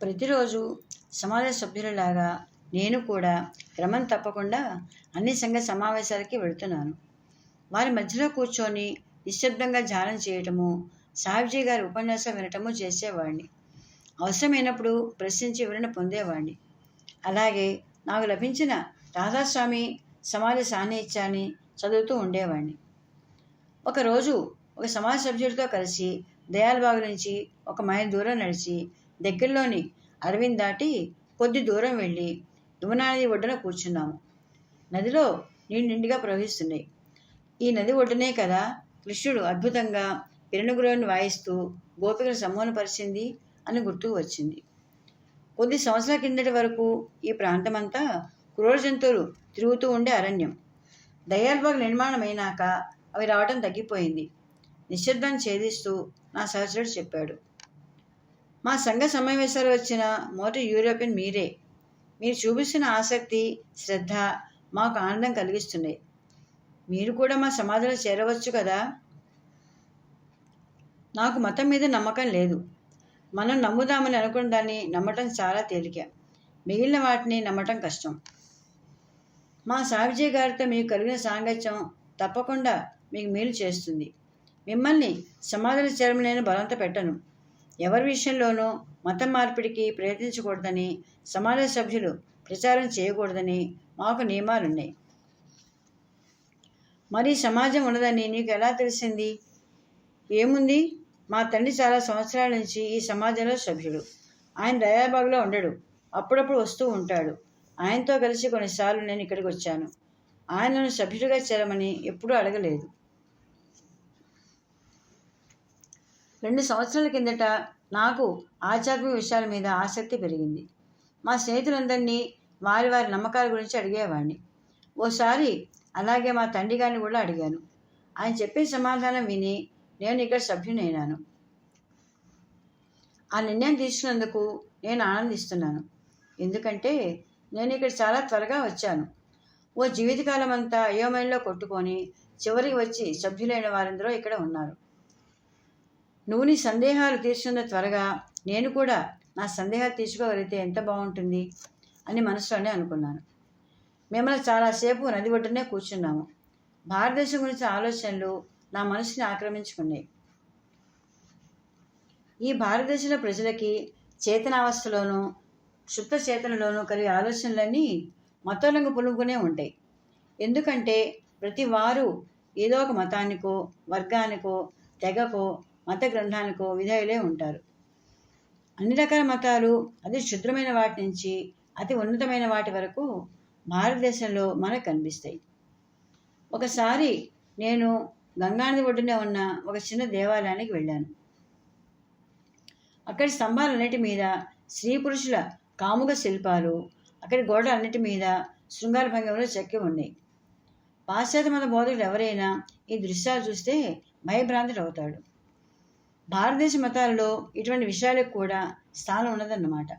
ప్రతిరోజు సమాజ సభ్యులలాగా నేను కూడా క్రమం తప్పకుండా అన్ని సంఘ సమావేశాలకి వెళుతున్నాను. వారి మధ్యలో కూర్చొని నిశ్శబ్దంగా ధ్యానం చేయటము సాహిబ్జీ గారి ఉపన్యాసం వినటము చేసేవాడిని అవసరమైనప్పుడు ప్రశ్నించి వివరణ పొందేవాడిని అలాగే నాకు లభించిన రాధాస్వామి సమాజ సాన్నిహిత్యాన్ని చదువుతూ ఉండేవాడిని ఒకరోజు ఒక సమాజ సభ్యుడితో కలిసి దయాల్బాగ్ నుంచి ఒక మైల్ దూరం నడిచి దగ్గరలోని అరవింద్ దాటి కొద్ది దూరం వెళ్ళి యమునా ఒడ్డున కూర్చున్నాము. నదిలో నీళ్ళు నిండుగా ప్రవహిస్తున్నాయి. ఈ నది ఒడ్డునే కదా కృష్ణుడు అద్భుతంగా పిరణుగురుని వాయిస్తూ గోపికలు సమూహపరిచింది అని గుర్తుకు వచ్చింది. కొద్ది సంవత్సరాల కిందటి వరకు ఈ ప్రాంతమంతా క్రూర జంతువులు తిరుగుతూ ఉండే అరణ్యం. దయాల్బాగ్ నిర్మాణమైనాక అవి రావటం తగ్గిపోయింది. నిశ్శబ్దాన్ని ఛేదిస్తూ నా సహచరుడు చెప్పాడు. మా సంఘ సమావేశాలు వచ్చిన మొదటి యూరోపియన్ మీరే. మీరు చూపిస్తున్న ఆసక్తి శ్రద్ధ మాకు ఆనందం కలిగిస్తున్నాయి. మీరు కూడా మా సమాధిలో చేరవచ్చు కదా? నాకు మతం మీద నమ్మకం లేదు. మనం నమ్ముదామని అనుకున్న దాన్ని నమ్మటం చాలా తేలిక. మిగిలిన వాటిని నమ్మటం కష్టం. మా సావిజీ గారితో మీకు కలిగిన సాంగత్యం తప్పకుండా మీకు మేలు చేస్తుంది. మిమ్మల్ని సమాజంలో చేరమని నేను బలవంత పెట్టను. ఎవరి విషయంలోనూ మతం మార్పిడికి ప్రయత్నించకూడదని సమాజ సభ్యులు ప్రచారం చేయకూడదని మాకు నియమాలున్నాయి. మరి సమాజం ఉన్నదని నీకు ఎలా తెలిసింది? ఏముంది? మా తండ్రి చాలా సంవత్సరాల నుంచి ఈ సమాజంలో సభ్యుడు. ఆయన దయాబాగ్లో ఉండడు. అప్పుడప్పుడు వస్తూ ఉంటాడు. ఆయనతో కలిసి కొన్నిసార్లు నేను ఇక్కడికి వచ్చాను. ఆయనను సభ్యుడిగా చేరమని ఎప్పుడూ అడగలేదు. రెండు సంవత్సరాల కిందట నాకు ఆధ్యాత్మిక విషయాల మీద ఆసక్తి పెరిగింది. మా స్నేహితులందరినీ వారి వారి నమ్మకాల గురించి అడిగేవాడిని. ఓసారి అలాగే మా తండ్రి గారిని కూడా అడిగాను. ఆయన చెప్పే సమాధానం విని నేను ఇక్కడ సభ్యునైనాను. ఆ నిర్ణయం తీసుకున్నందుకు నేను ఆనందిస్తున్నాను. ఎందుకంటే నేను ఇక్కడ చాలా త్వరగా వచ్చాను. ఓ జీవితకాలం అంతా అయోమయంలో కొట్టుకొని చివరికి వచ్చి సభ్యులైన వారందరూ ఇక్కడ ఉన్నారు. నువ్వు నీ సందేహాలు తీర్చున్న త్వరగా నేను కూడా నా సందేహాలు తీర్చుకోగలిగితే ఎంత బాగుంటుంది అని మనసులోనే అనుకున్నాను. మిమ్మల్ని చాలాసేపు నది ఒడ్డునే కూర్చున్నాము. భారతదేశం గురించి ఆలోచనలు నా మనసుని ఆక్రమించుకున్నాయి. ఈ భారతదేశంలో ప్రజలకి చేతనావస్థలోనూ క్షుప్త చేతనలోనూ కలిగే ఆలోచనలన్నీ మతోలంగా పులుగునే ఉంటాయి. ఎందుకంటే ప్రతి వారు ఏదో ఒక మతానికో వర్గానికో తెగకో మత గ్రంథాలకు విధేయులే ఉంటారు. అన్ని రకాల మతాలు అతి క్షుద్రమైన వాటి నుంచి అతి ఉన్నతమైన వాటి వరకు భారతదేశంలో మనకు కనిపిస్తాయి. ఒకసారి నేను గంగానది ఒడ్డున ఉన్న ఒక చిన్న దేవాలయానికి వెళ్ళాను. అక్కడి స్తంభాలన్నిటి మీద స్త్రీ పురుషుల కాముక శిల్పాలు అక్కడి గోడలన్నిటి మీద శృంగార భంగంలో చెక్కి ఉన్నాయి. పాశ్చాత్య మత బోధకులు ఎవరైనా ఈ దృశ్యాలు చూస్తే భయభ్రాంతుడు అవుతాడు భారతదేశ మతాలలో ఇటువంటి విషయాలకు కూడా స్థానం ఉన్నదన్నమాట.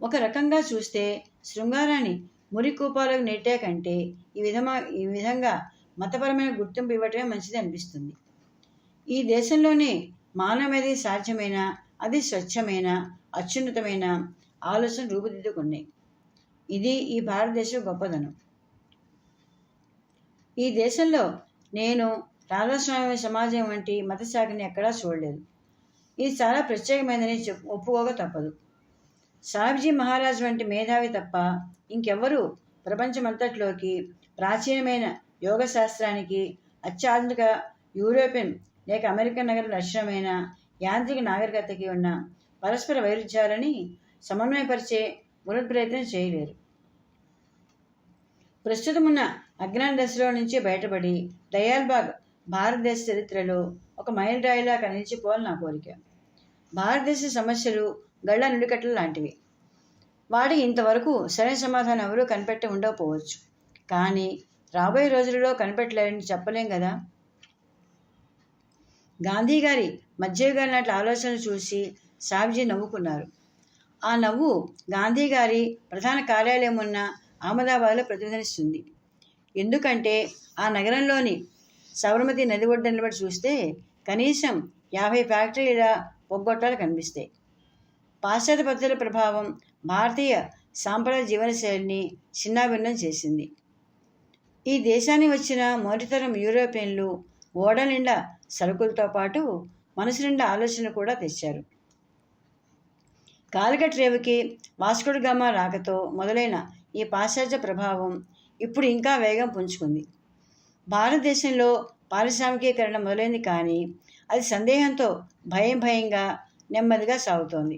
ఒక రకంగా చూస్తే శృంగారాన్ని మురికూపాలకు నెట్టే కంటే ఈ విధమా ఈ విధంగా మతపరమైన గుర్తింపు ఇవ్వటమే మంచిది అనిపిస్తుంది. ఈ దేశంలోనే మానవమేది సాధ్యమైన అది స్వచ్ఛమైన అత్యున్నతమైన ఆలోచన రూపుదిద్దుకున్నాయి. ఇది ఈ భారతదేశం గొప్పదనం. ఈ దేశంలో నేను రాధాస్వామి సమాజం వంటి మత శాఖని ఎక్కడా చూడలేదు. ఇది చాలా ప్రత్యేకమైనదని ఒప్పుకోక తప్పదు. సాహిబ్జీ మహారాజ్ వంటి మేధావి తప్ప ఇంకెవ్వరూ ప్రపంచమంతట్లోకి ప్రాచీనమైన యోగ శాస్త్రానికి అత్యాధునిక యూరోపియన్ లేక అమెరికన్ నగర లక్ష్యమైన యాంత్రిక నాగరికతకి ఉన్న పరస్పర వైరుధ్యాలని సమన్వయపరిచే పునఃప్రయత్నం చేయలేరు. ప్రస్తుతం ఉన్న అజ్ఞాన దశలో నుంచి బయటపడి దయాల్బాగ్ భారతదేశ చరిత్రలో ఒక మైలురాయిలా కనిపించిపోవాలి నా కోరిక. భారతదేశ సమస్యలు గళ్ళ నుడికట్టలు లాంటివి. వాడి ఇంతవరకు సరైన సమాధానం ఎవరూ కనిపెట్టి ఉండకపోవచ్చు. కానీ రాబోయే రోజులలో కనిపెట్టలేరని చెప్పలేం కదా? గాంధీ గారి మధ్యయుగ నాటి ఆలోచనలు చూసి సాబ్జీ నవ్వుకున్నారు. ఆ నవ్వు గాంధీ గారి ప్రధాన కార్యాలయం ఉన్న అహ్మదాబాద్లో ప్రతిధ్వనిస్తుంది. ఎందుకంటే ఆ నగరంలోని సబర్మతి నది ఒడ్డు నిలబడి చూస్తే కనీసం యాభై ఫ్యాక్టరీల పొగ్గొట్టాలు కనిపిస్తాయి. పాశ్చాత్య పద్ధతుల ప్రభావం భారతీయ సాంప్రదాయ జీవనశైలిని చిన్నాభిన్నం చేసింది. ఈ దేశానికి వచ్చిన మొదటితరం యూరోపియన్లు ఓడ నిండా సరుకులతో పాటు మనసు నిండా ఆలోచన కూడా తెచ్చారు. కాలికట్ రేవుకి వాస్కోడ్గామా రాకతో మొదలైన ఈ పాశ్చాత్య ప్రభావం ఇప్పుడు ఇంకా వేగం పుంజుకుంది. భారతదేశంలో పారిశ్రామికీకరణ మొదలైంది కానీ అది సందేహంతో భయం భయంగా నెమ్మదిగా సాగుతోంది.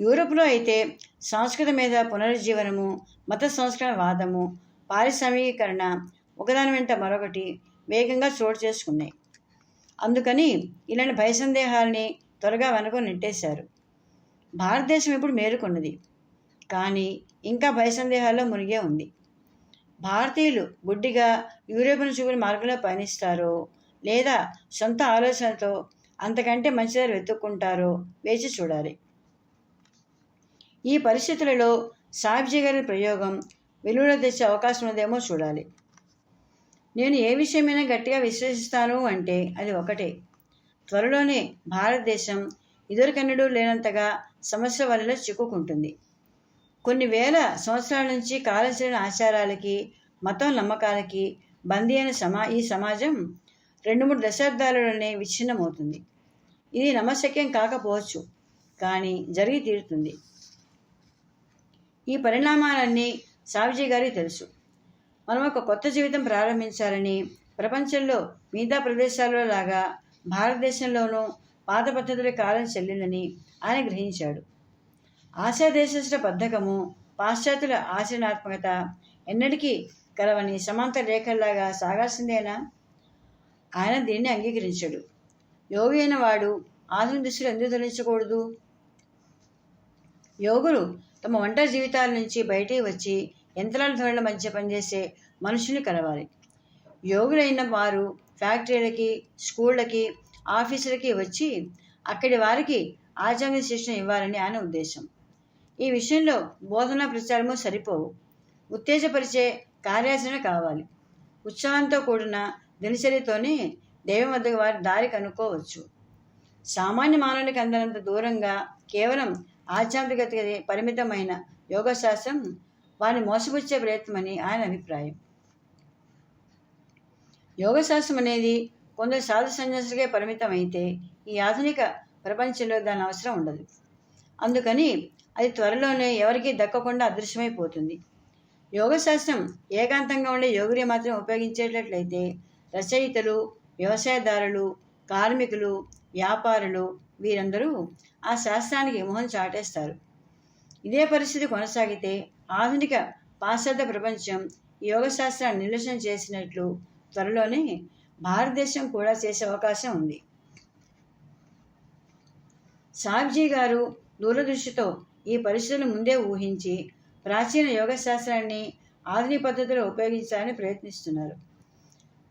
యూరోప్లో అయితే సంస్కృత మీద పునరుజ్జీవనము మత సంస్కరణ వాదము పారిశ్రామికీకరణ ఒకదాని వెంట మరొకటి వేగంగా చోటు చేసుకున్నాయి. అందుకని ఇలాంటి భయ సందేహాల్ని త్వరగా వెనక నెట్టేశారు. భారతదేశం ఇప్పుడు మేలుకున్నది. కానీ ఇంకా భయ సందేహాల్లో మునిగే ఉంది. భారతీయులు గుడ్డిగా యూరోపియన్ చూపిన మార్గంలో పయనిస్తారో? లేదా సొంత ఆలోచనతో అంతకంటే మంచిదారు వెతుక్కుంటారో వేచి చూడాలి. ఈ పరిస్థితులలో సాహిబ్జీ గారి ప్రయోగం వెలుగులో తెచ్చే అవకాశం ఉందేమో చూడాలి. నేను ఏ విషయమైనా గట్టిగా విశ్వసిస్తాను అంటే అది ఒకటే. త్వరలోనే భారతదేశం ఇదివరకన్నడూ లేనంతగా సమస్య వల్ల చిక్కుకుంటుంది. కొన్ని వేల సంవత్సరాల నుంచి కాలం ఆచారాలకి మతం నమ్మకాలకి బందీ అయిన సమా ఈ సమాజం రెండు మూడు దశాబ్దాలలోనే విచ్ఛిన్నమవుతుంది. ఇది నమశక్యం కాకపోవచ్చు కానీ జరిగి తీరుతుంది. ఈ పరిణామాలన్నీ సావిజీ గారికి తెలుసు. మనం ఒక కొత్త జీవితం ప్రారంభించాలని ప్రపంచంలో మిగతా ప్రదేశాల్లో లాగా భారతదేశంలోనూ పాత పద్ధతుల కాలం చెల్లిందని ఆయన గ్రహించాడు. ఆశాదేశస్థ బద్ధకము పాశ్చాత్యుల ఆచరణాత్మకత ఎన్నటికీ కలవని సమాంత రేఖల్లాగా సాగాల్సిందేనా? ఆయన దీన్ని అంగీకరించాడు. యోగి అయిన వాడు ఆధునిక దృష్టిలో ఎందుకు ధరించకూడదు? యోగులు తమ వంట జీవితాల నుంచి బయటికి వచ్చి యంత్రాల ధరల మధ్య పనిచేసే మనుషుల్ని కలవాలి. యోగులైన వారు ఫ్యాక్టరీలకి స్కూళ్ళకి ఆఫీసులకి వచ్చి అక్కడి వారికి ఆధ్యాత్మిక శిక్షణ ఇవ్వాలని ఆయన ఉద్దేశం. ఈ విషయంలో బోధన ప్రచారము సరిపోవు. ఉత్తేజపరిచే కార్యాచరణ కావాలి. ఉత్సాహంతో కూడిన దినచర్యతోనే దైవం వద్దకు వారి దారి కనుక్కోవచ్చు. సామాన్య మానవునికి అందనంత దూరంగా కేవలం ఆధ్యాత్మికతకి పరిమితమైన యోగశాస్త్రం వారిని మోసపుచ్చే ప్రయత్నమని ఆయన అభిప్రాయం. యోగశాస్త్రం అనేది కొందరు సాధు సన్యాసులకే పరిమితం అయితే ఈ ఆధునిక ప్రపంచంలో దాని అవసరం ఉండదు. అందుకని అది త్వరలోనే ఎవరికీ దక్కకుండా అదృశ్యమైపోతుంది. యోగశాస్త్రం ఏకాంతంగా ఉండే యోగుని మాత్రం ఉపయోగించేటట్లయితే రచయితలు వ్యవసాయదారులు కార్మికులు వ్యాపారులు వీరందరూ ఆ శాస్త్రానికి మొహం చాటేస్తారు. ఇదే పరిస్థితి కొనసాగితే ఆధునిక పాశ్చాత్య ప్రపంచం యోగశాస్త్రాన్ని నిర్లక్ష్యం చేసినట్లు త్వరలోనే భారతదేశం కూడా చేసే అవకాశం ఉంది. సాబ్జీ గారు దూరదృష్టితో ఈ పరిస్థితులను ముందే ఊహించి ప్రాచీన యోగశాస్త్రాన్ని ఆధునిక పద్ధతిలో ఉపయోగించాలని ప్రయత్నిస్తున్నారు.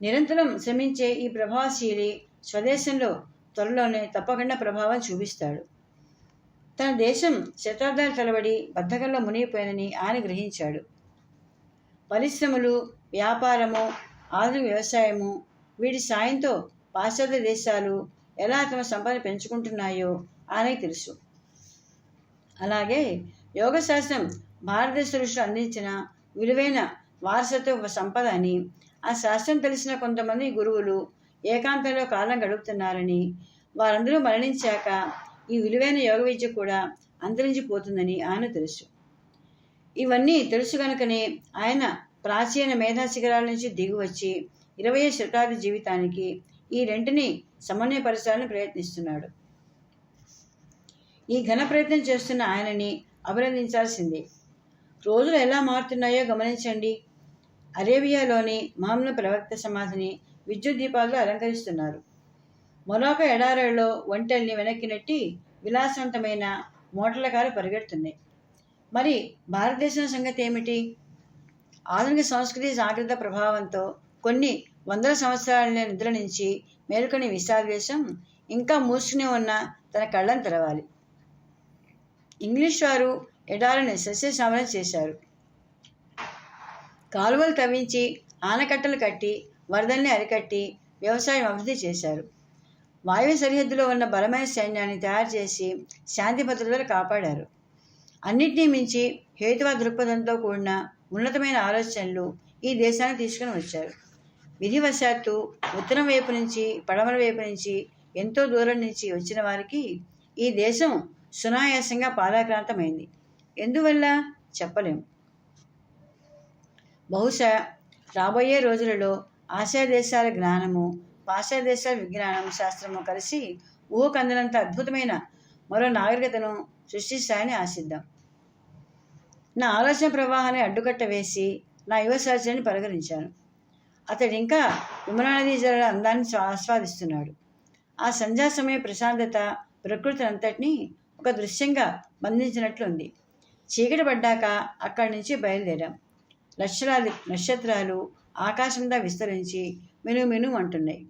నిరంతరం శ్రమించే ఈ ప్రభావశీలి స్వదేశంలో త్వరలోనే తప్పకుండా ప్రభావం చూపిస్తాడు. తన దేశం శతాబ్దాలు తలబడి బద్ధకంలో మునిగిపోయిందని ఆయన గ్రహించాడు. పరిశ్రమలు వ్యాపారము ఆధునిక వ్యవసాయము వీటి సాయంతో పాశ్చాత్య దేశాలు ఎలా తమ సంపద పెంచుకుంటున్నాయో ఆయనకు తెలుసు. అలాగే యోగశాస్త్రం భారతదేశ ఋషులు అందించిన విలువైన వారసత్వ సంపద అని ఆ శాస్త్రం తెలిసిన కొంతమంది గురువులు ఏకాంతంలో కాలం గడుపుతున్నారని వారందరూ మరణించాక ఈ విలువైన యోగ విద్య కూడా అంతరించిపోతుందని ఆయన తెలుసు. ఇవన్నీ తెలుసు కనుకనే ఆయన ప్రాచీన మేధా శిఖరాల నుంచి దిగివచ్చి ఇరవై శతాబ్ది జీవితానికి ఈ రెంటిని సమన్వయపరచాలని ప్రయత్నిస్తున్నాడు. ఈ ఘన ప్రయత్నం చేస్తున్న ఆయనని అభినందించాల్సిందే. రోజులు ఎలా మారుతున్నాయో గమనించండి. అరేబియాలోని మామూలు ప్రవక్త సమాధిని విద్యుత్ దీపాలతో అలంకరిస్తున్నారు. మరొక ఎడారులలో ఒంటెల్ని వెనక్కి నెట్టి విలాసవంతమైన మోటార్ల కారు పరిగెడుతున్నాయి మరి భారతదేశం సంగతి ఏమిటి? ఆధునిక సంస్కృతి జాగ్రత్త ప్రభావంతో కొన్ని వందల సంవత్సరాల నిద్ర నుంచి మేలుకొని విశాలదేశం ఇంకా మూసుకునే ఉన్న తన కళ్ళను తెరవాలి. ఇంగ్లీష్ వారు ఎడారిని సస్యశ్యామలం చేశారు. కాలువలు తవ్వించి ఆనకట్టలు కట్టి వరదల్ని అరికట్టి వ్యవసాయం అభివృద్ధి చేశారు. వాయువ్య సరిహద్దులో ఉన్న బలమైన సైన్యాన్ని తయారు చేసి శాంతి భద్రతలు కాపాడారు. అన్నిటినీ మించి హేతువా దృక్పథంతో కూడిన ఉన్నతమైన ఆలోచనలు ఈ దేశాన్ని తీసుకుని వచ్చారు. విధివశాత్తు ఉత్తరం వైపు నుంచి పడమర వైపు నుంచి ఎంతో దూరం నుంచి వచ్చిన వారికి ఈ దేశం సునాయాసంగా పాదాక్రాంతమైంది ఎందువల్ల? చెప్పలేం. బహుశా రాబోయే రోజులలో ఆసియా దేశాల జ్ఞానము పాశ్చాత్య విజ్ఞానం శాస్త్రము కలిసి ఊహకందనంత అద్భుతమైన మరో నాగరికతను సృష్టిస్తాయని ఆశిద్దాం. నా ఆలోచన ప్రవాహాన్ని అడ్డుకట్ట వేసి నా యువ సహచరిని పరిగణించాను. అతడు ఇంకా విమలానది జల అందాన్ని ఆస్వాదిస్తున్నాడు. ఆ సంధ్యా సమయ ప్రశాంతత ప్రకృతి అంతటినీ ఒక దృశ్యంగా బంధించినట్లుంది. చీకటి పడ్డాక అక్కడి నుంచి బయలుదేరాం. లక్షలాది నక్షత్రాలు ఆకాశంగా విస్తరించి మెను మెను అంటున్నాయి.